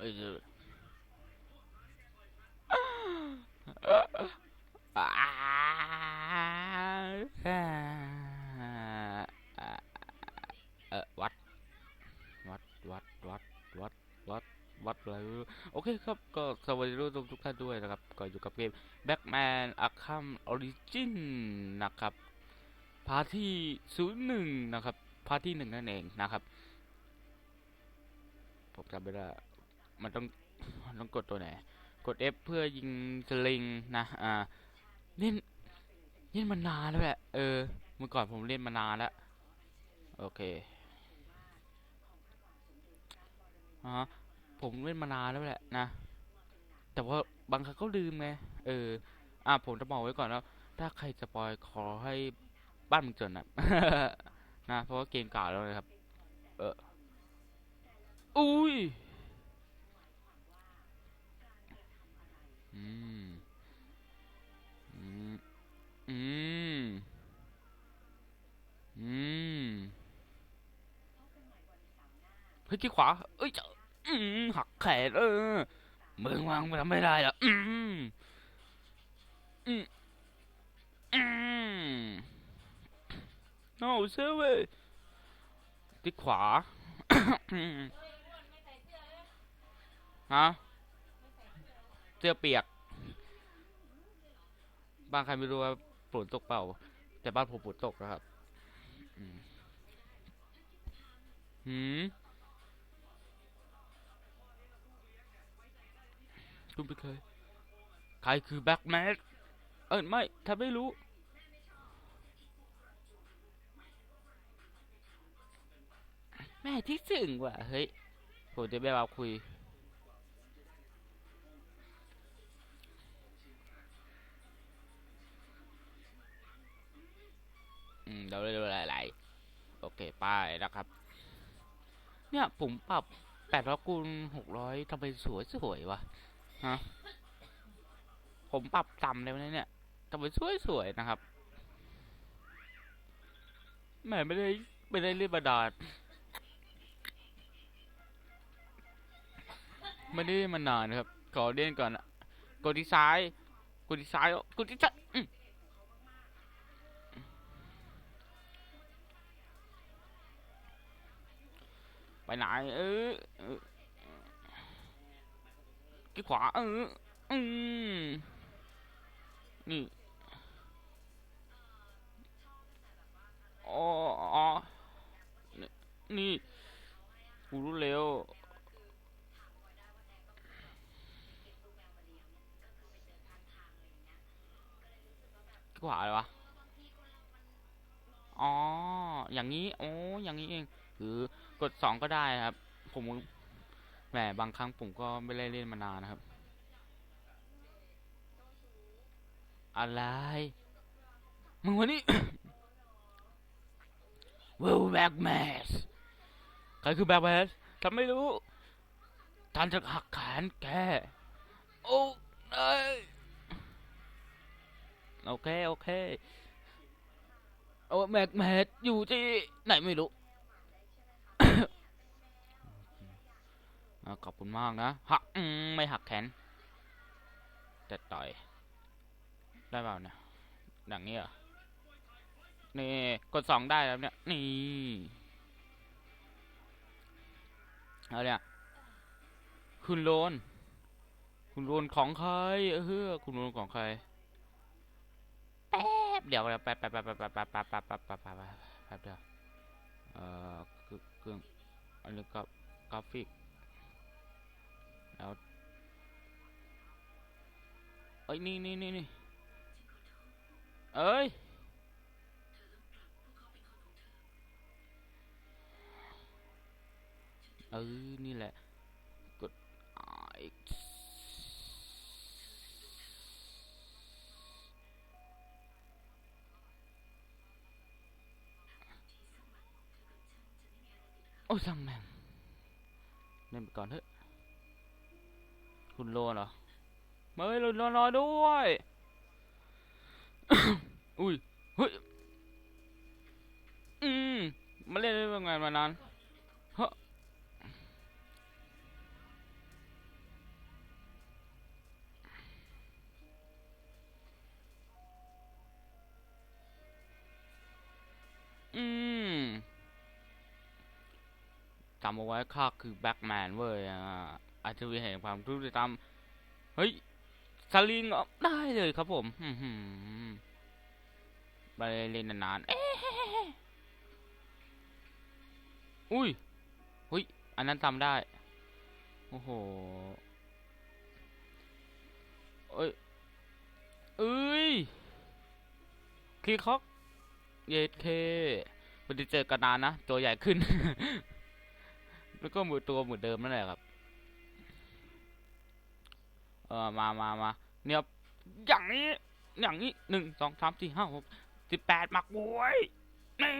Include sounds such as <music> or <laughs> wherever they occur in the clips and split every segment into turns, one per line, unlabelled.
วัด วัด วัด วัด วัด วัด วัดอะไรโอเคครับ ก็สวัสดีทุกทุกท่านด้วยนะครับ ก็อยู่กับเกม Batman Arkham Origin นะครับ พาร์ทที่ศูนย์หนึ่งนะครับ พาร์ทที่หนึ่งนั่นเองนะครับ ผมจำไม่ได้ มันต้องมันต้องกดตัวไหน กด F เพื่อยิงสลิงนะอ่าเล่นเล่นมานานแล้วแหละเออเมื่อก่อนผมเล่นมานานแล้วโอเคอ่าฮะผมเล่นมานานแล้วแหละนะแต่ว่าบางครั้งก็ลืมไงเออ อะผมจะบอกไว้ก่อนแล้วถ้าใครจะปล่อยขอให้บ้านมึงจนนะนะเพราะว่าเกมเก่าแล้วนะครับ เอออุ้ย อืม อืม อืม อืม เฮ้ยขี้ขวา เอ้ยจะอืม หักแขนเออมึงวางทำไม่ได้หรออืม อืม อืม no เซเว่ที่ขวาฮะ เสื้อเปียก บานใครไม่รู้ว่าฝนตกเปล่า แต่บ้านผมฝนตกนะครับอืมหืมคุณไปเคย ใครคือแบ็กแมนเออไม่ถ้าไม่รู้ แม่ที่สึงว่ะ เฮ้ย ผมจะไม่มาคุย อืมเดี๋ยวเร็วๆอะไรโอเคไป้ายนะครับ เนี่ยผมปรับแปดร้อยคูณหกร้อยทำไมสวยสวยวะฮะผมปรับต่ำเลยวันนี้เนี่ยทำไมสวยสวยนะครับแหม่ไม่ได้ไม่ได้เล่นบาดาลไม่ได้เล่นมานานครับ ขอเล่นก่อนอะกดที่ซ้าย กดที่ซ้ายกดที่ซ้ายอืม ไปไหนเออเออที่ขวาเอออืมนี่อ๋ออ๋อนี่กูรู้เร็วขวาเลยวะ อ๋อ อย่างนี้ โอ้อย่างนี้เอง คือ กดสองก็ได้ครับ ผมแหมบางครั้งผมก็ไม่ได้เล่นมานานนะครับ อะไร มึงวันนี้เวลแบ็กแมสใครคือแบ็กแมสฉันไม่รู้ท่านจะหักแขนแก โอ้เอ้ยโอเค โอเค โอ้แบ็กแมสอยู่ที่ไหนไม่รู้ ขอบคุณมากนะหักไม่หักแขนแต่ต่อย ได้เปล่าเนี่ยดังนี้เหรอนี่กดสองได้แล้วเนี่ย นี่เอาเนี่ยคุณโลน คุณโลนของใครเออคุณโลนของใครแป๊บเดี๋ยวแป๊บแป๊บแป๊บแป๊บแป๊บแป๊บแป๊บแป๊บแป๊บแป๊บแป๊บเดียวเอ่อคือเครื่องอันนี้ก็กราฟิก อ้ยนี่นี่นี่นี่เอ้ยเออนี่แหละ กด X โอ้ยช่งแม่งเล่นไปก่อนเถอะ คุณโลเหรอ มาเลยรอรอด้วย อุ้ย เฮ้ย อืมมาเล่นได้ยังไงมานานเฮ้ออืมจำเอาไว้ข้าคือแบ็กแมนเว้ยอ่าอาจจะมีแห่งความทุกข์ตาม เฮ้ย สลิงเหรอได้เลยครับผมไปเล่นนานๆเอออุ้ยอุ้ย อันนั้นทำได้ โอ้โห เอ้ยเอ้ยคีคอกเยดเควันที่เจอกันนานนะ ตัวใหญ่ขึ้น แล้วก็มือตัวเหมือนเดิมนั่นแหละครับ เออมามามาเนี่ยอย่างนี้อย่างนี้หนึ่งสองสามสี่ห้าหกสิบแปดมักบวยนี่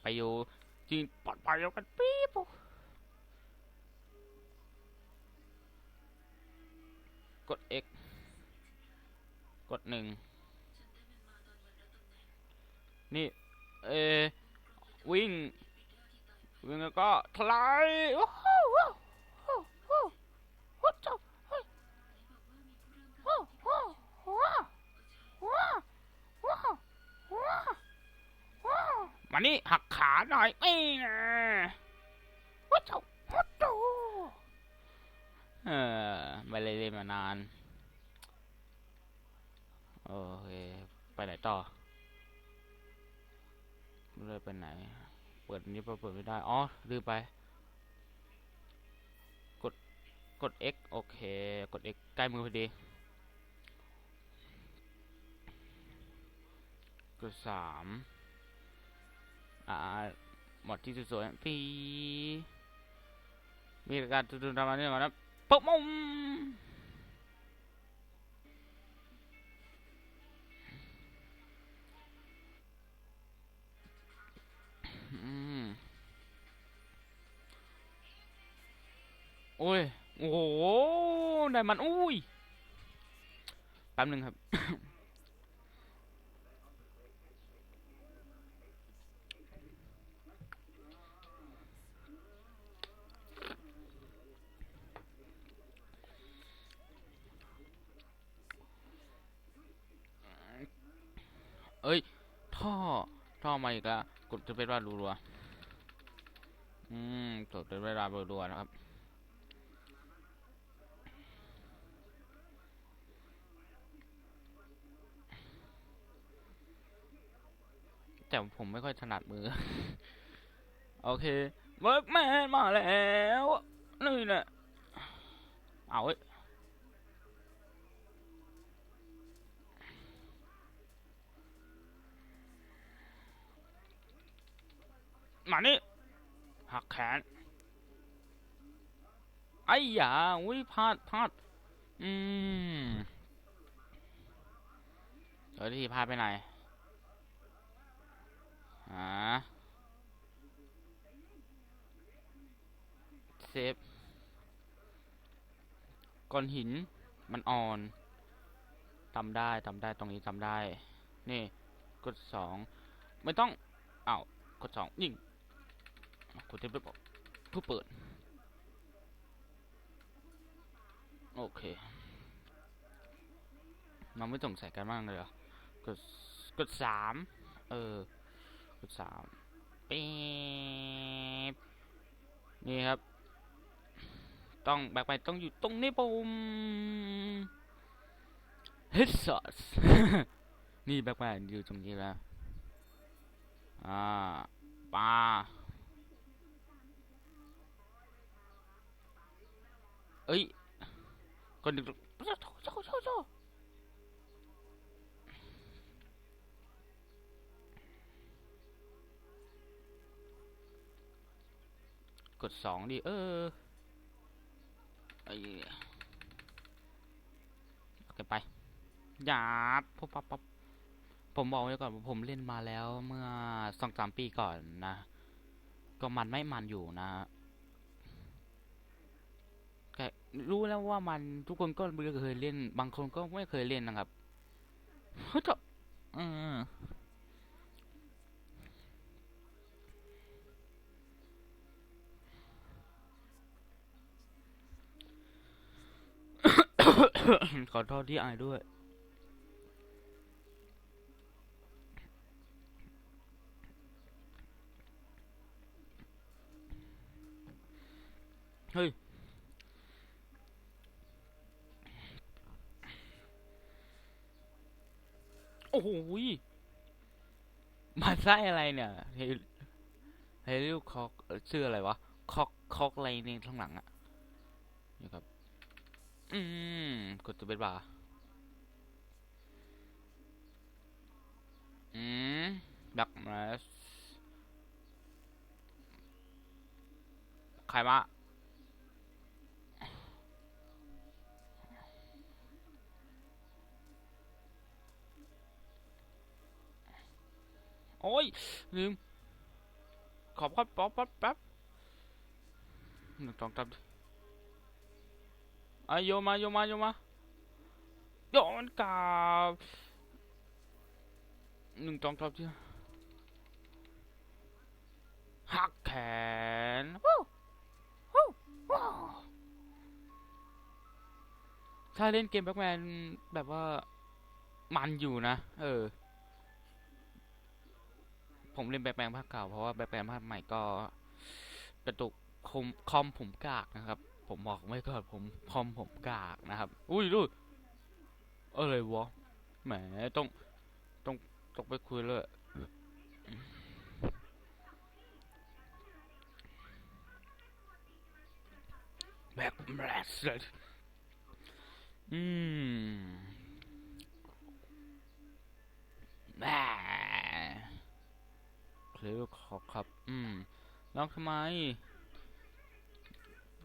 ไปอยู่จริงปลอดภัยแล้วกันปี๊บกด X กดหนึ่งนี่ เอ วิ่ง วิ่งแล้วก็ทลายโอ้โหโอ้โหโอ้โหโอ้โหเจ้าเฮ้ยโอ้โหโอ้โหโอ้โหโอ้โหโอ้โหมานี่หักขาหน่อยนี่นะโอ้โหโอ้โหเออไม่เล่นมานานโอเคไปไหนต่อไม่ได้ไปไหน เปิดนี้เปิดไม่ได้ อ๋อ ลืมไป กด กด X โอเค กด X ใกล้มือพอดี กดสามอ่า หมดที่สวยๆปีมีการตุนๆทำมาเนี่ยก่อนนะปุ๊บมุม อ้ย โอ้โห ได้มัน อุ้ยแป๊บหนึ่งครับ เอ้ย ท่อ ท่อมาอีกแล้ว กดจะเป็นว่ารัวๆอืมกดเป็นเวลารัวๆนะครับ แต่ผมไม่ค่อยถนัดมือ โอเคเวิร์กแมนมาแล้วนี่แหละเอาเว้ยมานี่หักแขนไอ้ยาอุ้ยพลาดพลาดอืมเดี๋ยวที่พลาดไปไหน หาเซฟก้อนหินมันอ่อนทำได้ทำได้ตรงนี้ทำได้ นี่ กดสองไม่ต้องอ้าวกดสองยิงกดเทปเพื่อเพื่อเปิด โอเคมันไม่สงสัยกันมากเลยเหรอกดกดสามเออ ดสามปี๊นี่ครับ ต้องแบกไปต้องอยู่ตรงนี้ปุ่มฮิตซอสนี่แบกไปอยู่ตรงนี้แล้ว อ่าปลาเอ้ยคนดึกโชโชโชโชโชก ดสองดิเออไอ้โอเคไปหยาบปุ๊บปั๊บปั๊บผมบอกไว้ก่อนว่าผมเล่นมาแล้วเมื่อสองสามปีก่อนนะ ก็มันไม่มันอยู่นะแค่รู้แล้วว่ามันทุกคนก็ไม่เคยเล่น บางคนก็ไม่เคยเล่นนะครับเฮ้ยก็อืม ขอโทษที่อายด้วย เฮ้ย โอ้โหมาใส้อะไรเนี่ยเฮ้ยเฮ้ยลูกคอกชื่ออะไรวะ คอก คอกอะไรในข้างหลังอะนะครับ อืมกดตัวเป็นบาร์อืมดักมาใครมาโอ้ย ลืม ขอบคุณป๊อปป๊อปแป๊บหนึ่งสองสาม อะโยมาโยมาโยมาโยนกลับหนึ่งสองสามสี่หักแขนวู้วู้ว้าวถ้าเล่นเกมแบ็กแมนแบบว่ามันอยู่นะ เออ ผมเล่นแบ็คแมนภาคเก่าเพราะว่าแบ็คแมนภาคใหม่ก็กระตุกคอมคอมผมกากนะครับ ผมบอกไม่ก่อนผมคอมผมกากนะครับ อุ้ยดูอะไรวะแหมต้องต้องต้องไปคุยเลยแบ็คแมนอืมแหมเคลวขอครับ อืมร้องทำไม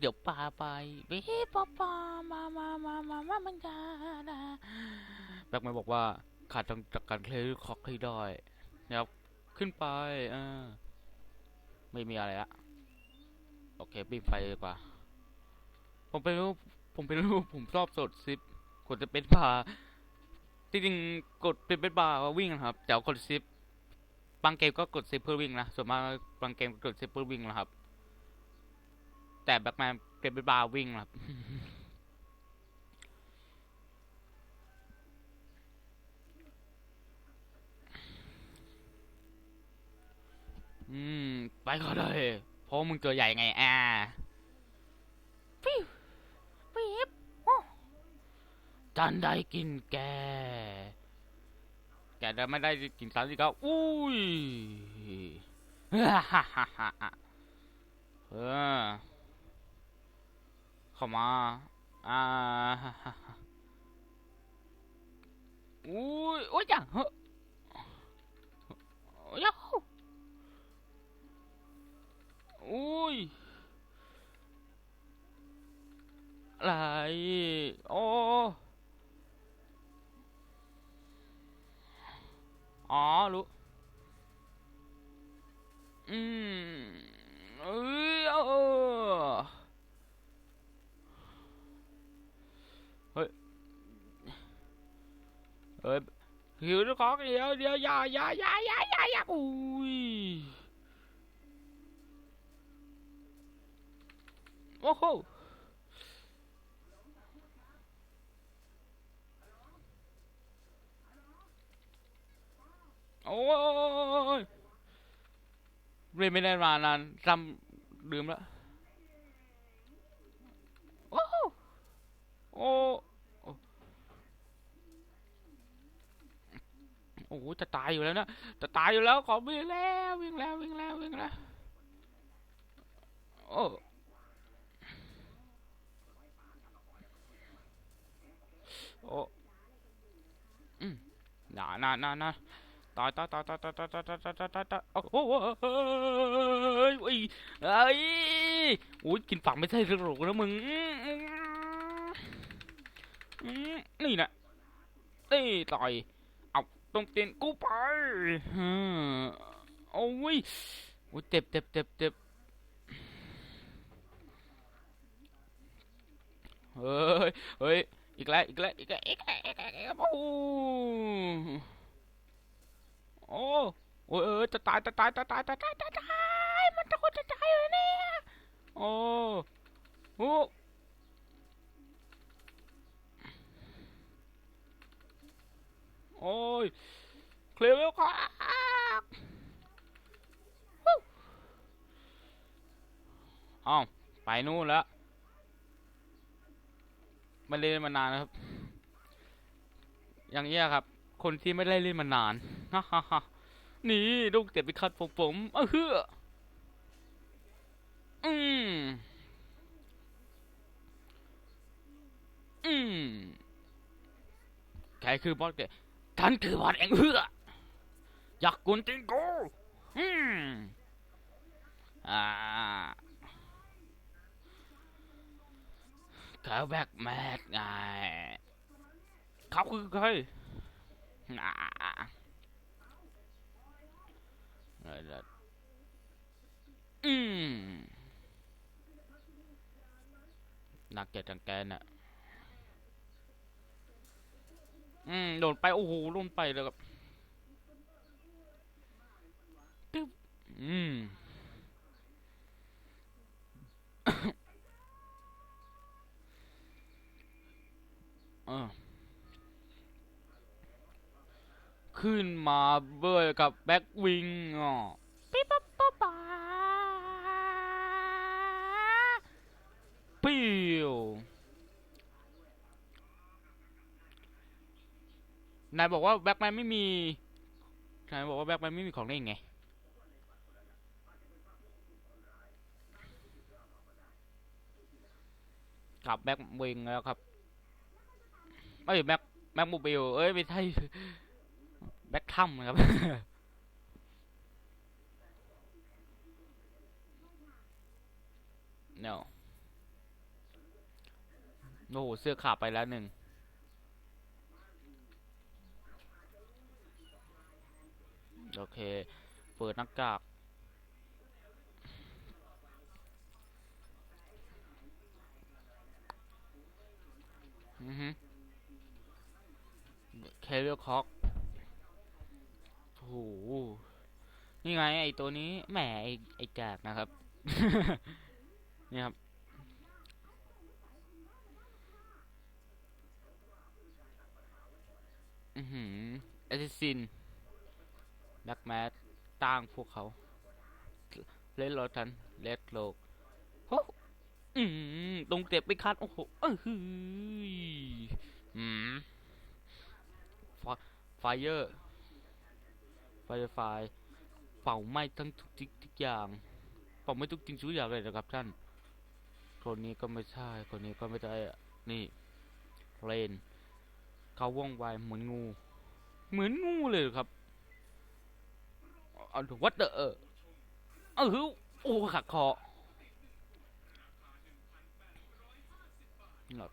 เดี๋ยวปาไปเบ้ปาปามามามามามามันกานะแบ็กแมนบอกว่าขาดต้องจากการเคลวคอกให้ได้นะครับ ขึ้นไปอ่าไม่มีอะไรละโอเคปิดไฟดีกว่า ผมเป็นรูปผมเป็นรูปผมชอบสดซิปกดจะเป็นบาร์จริงๆกดเป็นเป็นบาร์วิ่งนะครับแต่ว่ากดซิปบางเกมก็กดซิปเพื่อวิ่งนะส่วนมากบางเกมกดซิปเพื่อวิ่งนะครับ แต่แบ็กแมนเป็นเป็นบาร์วิ่งนะครับอืม ไปก็ได้เพราะมึงตัวใหญ่ไงอ่าฟิวฟิบโอ้จันได้กินแก แกได้ไม่ได้กินซ้ำอีกก็อุ้ยฮ่าฮ่าฮ่าฮ่าเออ Come ah, Uh, <laughs> Ooh, oh, what? ของเดี๋ยวเดี๋ยวอย่าอย่าอย่าอย่าอย่าอย่าอุ้ยโอ้โหโอ้ยเรียนไม่ได้มานานจำลืมแล้วโอ้โหโอ้โอ้ โอ้โหจะตายอยู่แล้วนะจะตายอยู่แล้วขอวิ่งแล้ววิ่งแล้ววิ่งแล้ววิ่งแล้วโอ้โอ้อืมน่าน่าน่าน่าตายตายตายตายตายตายตายตายตายตายตายโอ้โหเฮ้ยเฮ้ยเฮ้ยโอ้ยกินฝังไม่ใช่กระโหลกนะมึงนี่นะนี่ต่อย เอาตรงเตียนกูไปโอ้ยโอ้ยเจ็บเจ็บเจ็บเจ็บเฮ้ย เฮ้ย อีกแล้ว อีกแล้ว อีกแล้ว อีกแล้วอีกแล้วโอ้โอ้โอ้ยเออจะตาย จะตาย จะตาย จะตาย จะตาย มันจะคนจะตายเลยเนี่ย โอ้โห โอ้ย เคลียร์แล้วครับอ้าวไปนู่นแล้วไม่เล่นมานานนะครับ อย่างเงี้ยครับ คนที่ไม่ได้เล่นมานานฮ่าฮ่าฮ่านี่ลูกเตะไปคัดผมผมเออเฮืออืมอืมใครคือบอสเก ท่านคือบอสเองเฮืออยากกุนติงกูอืมอ่าเขาแบกแมทไงเขาคือใครอ่าเดี๋ยวๆอืมนักเก็ตจังแกนอะ อืมโดนไป โอ้โหโดนไปเลยครับตึ๊บอืมอขึ้นมาเบยกับแบ็กวิงอะปิ๊บปั๊บปั๊บป๊าปิ้ว นายบอกว่าแบ็กแมนไม่มี นายบอกว่าแบ็กแมนไม่มีของเล่นไง กลับแบ็กวิงแล้วครับเอ้ยแบ็กแบ็กโมบิลเอ้ยไม่ใช่แบ็กถ้ำนะครับเนาโอ้โหเสื้อขาดไปแล้วหนึ่ง โอเค เปิดหน้ากากอือฮึเคเบิลคอกโอ้โหนี่ไง ไอตัวนี้ แหม ไอไอจากนะครับ นี่ครับ อือหือแอสซิน แบ็กแมสตั้งพวกเขาเลดโรทันเลดโลกโอ้อืมตรงเต็บไปคัดโอ้โหเออหือืมไฟเยอร์ไฟไฟเป่าไหม้ทั้งทุกทิกทุกอย่างเป่าไหม้ทุกจริงทุกอย่างเลยนะครับท่าน คนนี้ก็ไม่ใช่ คนนี้ก็ไม่ใช่นี่เลนเขาว่องไวเหมือนงู เหมือนงูเลยครับ เอาถูกวัดเดอเออเออโอ้ขัดคอหลด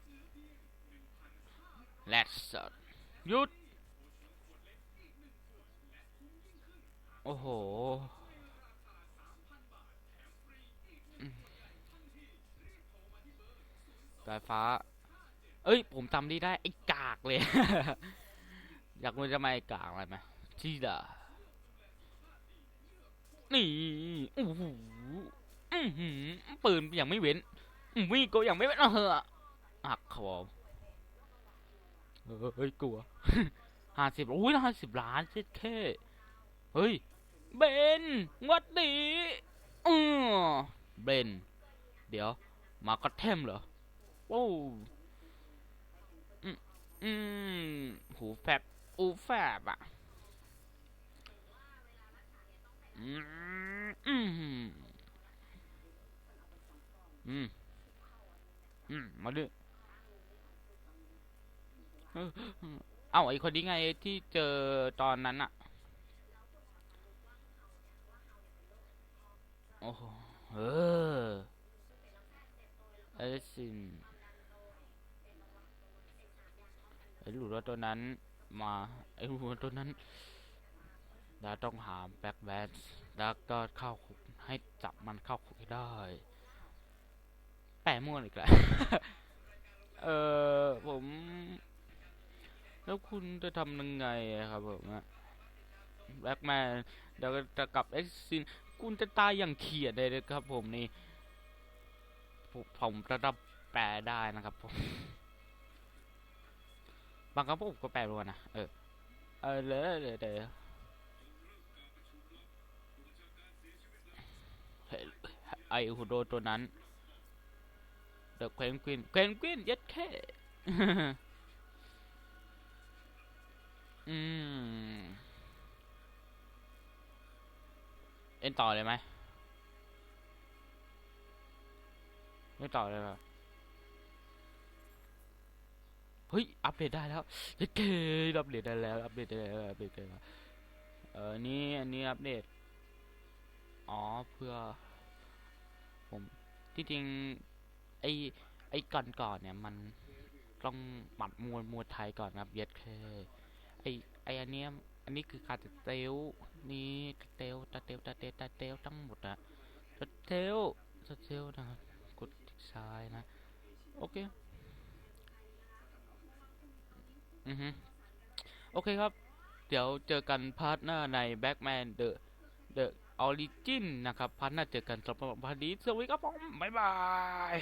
Let's หยุด โอ้โหสายฟ้า เอ้ย ผมจำได้ได้ ไอ้กากเลย อยากรู้จะมาไอ้กากอะไรไหมจีดา นี่โอ้โหอื้อหือปืนย่างไม่เว้นอื้อมีดก็ย่างไม่เว้นเอาเหอะหักคอเฮ้ยกลัวห้าสิบอุ้ยห้าสิบล้านเช็ดแค่เฮ้ยเบนวัดดีอือเบนเดี๋ยว มาก็เทมเหรอโอ้อืม อืม หูแฟบอูแฟบอะ อืมอืมอืมอืมมาดิเอ้าอ้าไอคนนี้ไงที่เจอตอนนั้นอะโอ้โหเออไอซินไอหลุดว่าตัวนั้น มาไอหลุดว่าตัวนั้น เราต้องหาแบ็คแบนแล้วก็เข้าคุกให้จับมันเข้าคุกให้ได้ แปะมั่วอีกแล้วเออผม แล้วคุณจะทำยังไงครับผมอะแบ็กแมนเดี๋ยวจะกลับเอ็กซิน คุณจะตายอย่างเขียดเลยนะครับผมนี่ ผมผมระดับแปลได้นะครับผม บางครั้งผมก็แปลรัวนะ เออ เออเลยเลยเดี๋ยว ไอฮูโดตัวนั้นเดอะเควนกวินเควนกวินยัดแค่อืมเอ็นต่อเลยไหมไม่ต่อเลยเหรอเฮ้ย อัปเดตได้แล้วเย้เกอัปเดตได้แล้ว อัปเดตได้แล้ว อัปเดตได้แล้ว เออ นี่ อันนี้อัปเดต อ๋อเพื่อ ผมที่จริงไอไอก่อนก่อนเนี่ยมันต้องหมัดมวยมวยไทยก่อนครับเย็ดเคไอไออันเนี้ยอันนี้คือการเตลนี่เตลตาเตลตาเตลตาเตลทั้งหมดอะตาเตลตาเตลนะครับกดซ้ายนะ โอเคอือฮึโอเคครับ เดี๋ยวเจอกันพาร์ทหน้าใน Backman The The ออริจินนะครับ พันหน้าเจอกันสำหรับพาร์ทนี้สวัสดีครับผม บ๊ายบาย